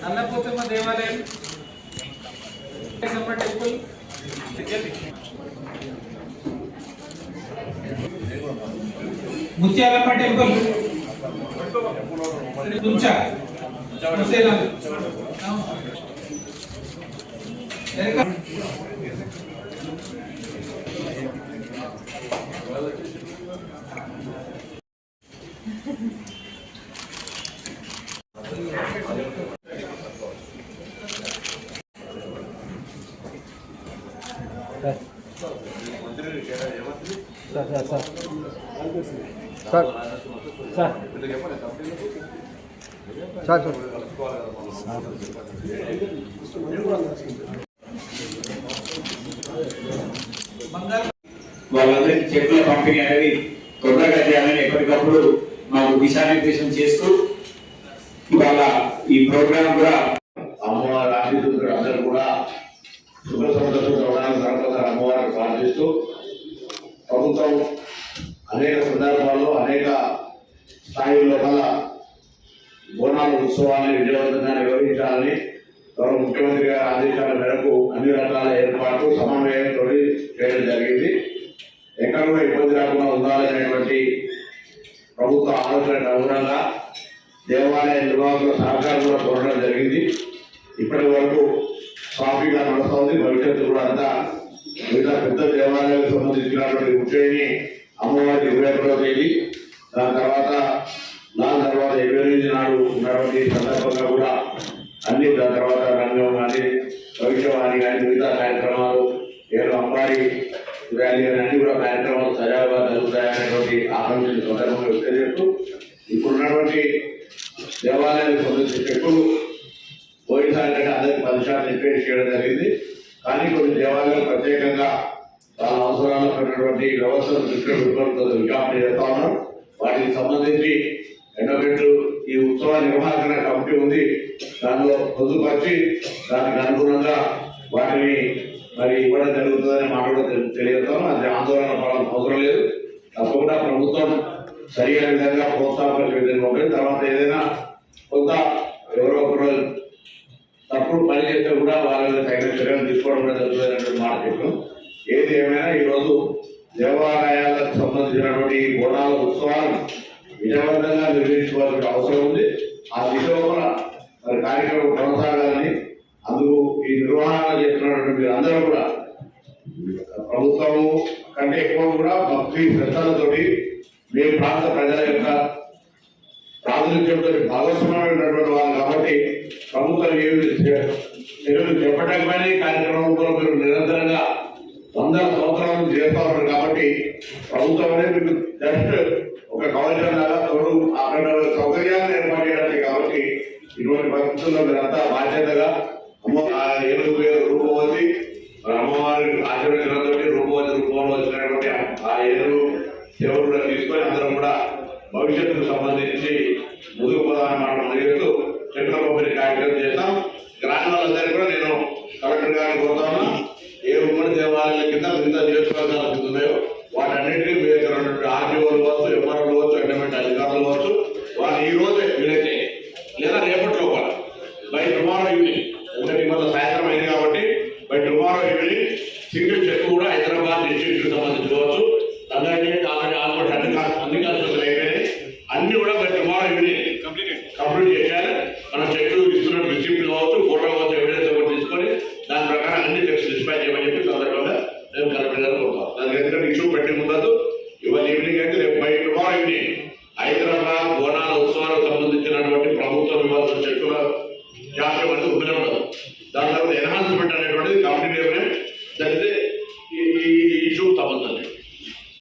నల్లపోతమ్మ దేవాలయం సమ్మ temple Muthyalamma temple తుంచా ముసేనా వెనక సార్ సార్ సార్ సార్ వాళ్ళందరికీ చెట్ల పంపిణీ అనేది తొందరగా చేయాలని ఎప్పటికప్పుడు మాకు దిశానిర్దేశం చేస్తూ ఇవాళ ఈ ప్రోగ్రాం కూడా అమ్మవారి ఆశీస్సులు అందరూ కూడా శుభ సందర్భంగా ఉండడానికి సర్వదా అమ్మవారికి ప్రార్థిస్తూ ప్రభుత్వం అనేక సందర్భాల్లో అనేక స్థాయిల్లో గల బోనాల ఉత్సవాన్ని విజయవంతంగా నిర్వహించాలని గౌరవ ముఖ్యమంత్రి గారి ఆదేశాల మేరకు అన్ని రకాల ఏర్పాట్లు సమన్వయంతో చేయడం జరిగింది. దేవాలయ నిర్వాహకుల సహకారం కూడా కోరడం జరిగింది. ఇప్పటి వరకు సాఫీగా నడుస్తుంది. భవిష్యత్తు కూడా అంతా మిగతా పెద్ద దేవాలయాలకు సంబంధించినటువంటి ఉజ్జయిని అమ్మవారి ఇరవై ఒకటో తేదీ దాని తర్వాత దాని తర్వాత ఇరవై ఎనిమిది నాడు ఉన్నటువంటి సందర్భంగా కూడా అన్ని దాని తర్వాత రంగం కానీ భవిష్యవాణి కానీ మిగతా కార్యక్రమాలు ఏదో అమ్మాయి ర్యాలీ కానీ అన్ని కూడా ఎప్పుడు పోయినసారి కంటే అందరికి పది శాతం ఇంక్రీజ్ చేయడం జరిగింది. కానీ కొన్ని దేవాలయాలు ప్రత్యేకంగా వాళ్ళ అవసరాలు ఉన్నటువంటి వ్యవస్థను దృష్టిలో విజ్ఞాపన చేస్తా ఉన్నాం. వాటికి సంబంధించి ఎండబెట్టు ఈ ఉత్సవ నిర్వహణ కమిటీ ఉంది. దానిలో పొందుపరిచి దానికి అనుగుణంగా వాటిని మరి ఇవ్వడం జరుగుతుందని మాట్లాడడం కూడా తెలియజేస్తాం. అది ఆందోళన పడాల్సిన అవసరం లేదు. తప్పకుండా ప్రభుత్వం సరైన విధంగా ప్రోత్సాహపరిచే విధంగా ఉంటుంది. తర్వాత ఏదైనా కొంత ఎవరో ఒకరు తప్పుడు పని చేస్తే కూడా వాళ్ళ తగిన చర్యలు తీసుకోవడం కూడా జరుగుతుందనేటువంటి మాట ఏది ఏమైనా ఈరోజు దేవాలయాలకు సంబంధించినటువంటి గుణాల బోనాల ఉత్సవాలను విజయవంతంగా నిర్వహించుకోవాల్సిన అవసరం ఉంది. ఆ దిశలో కూడా మరి కార్యక్రమం కొనసాగాలని అందుకు ఈ నిర్వహణ చేస్తున్నటువంటి మీరందరూ కూడా ప్రభుత్వము కంటే ఎక్కువ కూడా భక్తి శ్రద్ధలతోటి మీ ప్రాంత ప్రజల యొక్క ప్రాతినిధ్యంతో భాగస్వామ్యమైనటువంటి వారు కాబట్టి ప్రభుత్వం ఏమి మీరు చెప్పటమే ఈ కార్యక్రమంలో మీరు నిరంతరంగా వందల సంవత్సరాలు చేస్తా ఉన్నారు కాబట్టి ప్రభుత్వం అనేది మీకు జస్ట్ ఒక కవచం లాగా తోడు అక్కడ సౌకర్యాన్ని ఏర్పాటు చేయడానికి కాబట్టి ఇటువంటి పరిస్థితుల్లో మీరంతా బాధ్యతగా అమ్మ ఆ పేరు రూపవతి అమ్మవారి ఆశీర్వచనంతో రూపవతి రూపంలో వచ్చినటువంటి ఆ ఏడు దేవుడు తీసుకొని అందరం కూడా భవిష్యత్తుకు సంబంధించి గారిని కోరుతాను ఏ ఉమ్మడి దేవాలయాల కింద మిగతా నియోజకవర్గాల కింద ఉన్నాయో వాటన్నిటికీ మీ దగ్గర ఉన్నటువంటి ఆర్టీఓలు కావచ్చు ఎంఆర్ఓలు కావచ్చు అడ్డమెంట్ అధికారులు కావచ్చు వారు ఈ రోజే వీలైతే లేదా రేపటిలో కూడా బై టుమారో ఈవినింగ్. ఒకటి మళ్ళీ సాయంత్రం అయింది కాబట్టి by tomorrow evening single check కూడా హైదరాబాద్ డిస్ట్రిక్ట్ సంబంధించుకోవచ్చు. అందరికీ ఆల్రెడీ ఆల్మోస్ట్ అన్ని అన్ని అయిపోయినాయి. అన్ని కూడా by tomorrow evening. Complete complete చేయాలి మనం చెట్లు ఇస్తున్న రిసిప్ట్ కావచ్చు ఫోటో సంబంధించినటువంటి ప్రభుత్వం ఇవ్వాల్సిన